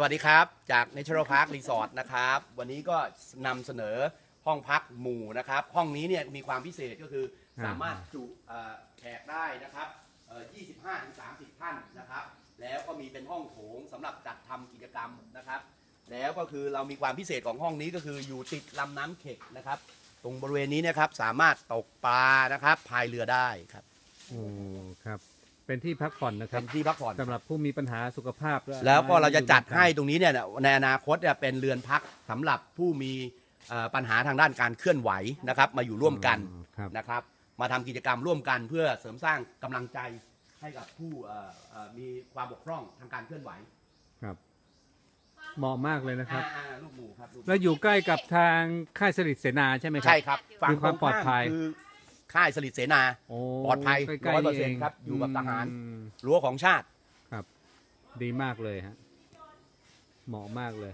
สวัสดีครับ จาก Natural Park Resort นะครับ วันนี้ก็นำเสนอห้องพักหมู่นะครับ ห้องนี้เนี่ยมีความพิเศษก็คืออ่าสามารถจุเอ่อแขกได้นะครับเอ่อ25ถึง30 ท่านนะครับ แล้วก็มีเป็นห้องโถงสำหรับจัดทำกิจกรรมนะครับ แล้วก็คือเรามีความพิเศษของห้องนี้ก็คืออยู่ติดลำน้ำเข็กนะครับ ตรงบริเวณนี้เนะครับสามารถตกปลานะครับพายเรือได้ครับ โอ้ครับ เป็นที่พักผ่อนนะคเป็รับนที่พักผ่อน สำหรับผู้มีปัญหาสุขภาพด้วยแล้วก็เราจะจัดให้ตรงนี้เนี่ยในอนาคตเนี่ยเป็นเรือนพักสำหรับผู้มีเอ่อปัญหาทางด้านการเคลื่อนไหวนะครับมาอยู่ร่วมกันอ๋อครับ นะครับ มาทำกิจกรรมร่วมกันเพื่อเสริมสร้างกำลังใจให้กับผู้เอ่อเอ่อมีความบกพร่องทางการเคลื่อนไหวครับเหมาะมากเลยนะครับ อ่าๆลูกหมูครับลูกหมูแล้วอยู่ใกล้กับทางค่ายสลิดเสนาใช่ไหมครับใช่ครับฝั่งมีความตรงปลอดภัยคือ ค่ายสลิดเสนาโอ้ปลอดภัยใกล้ๆ100%เองครับอยู่กับทหาร มรั้วของชาติครับดีมากเลยฮะ เหมาะมากเลย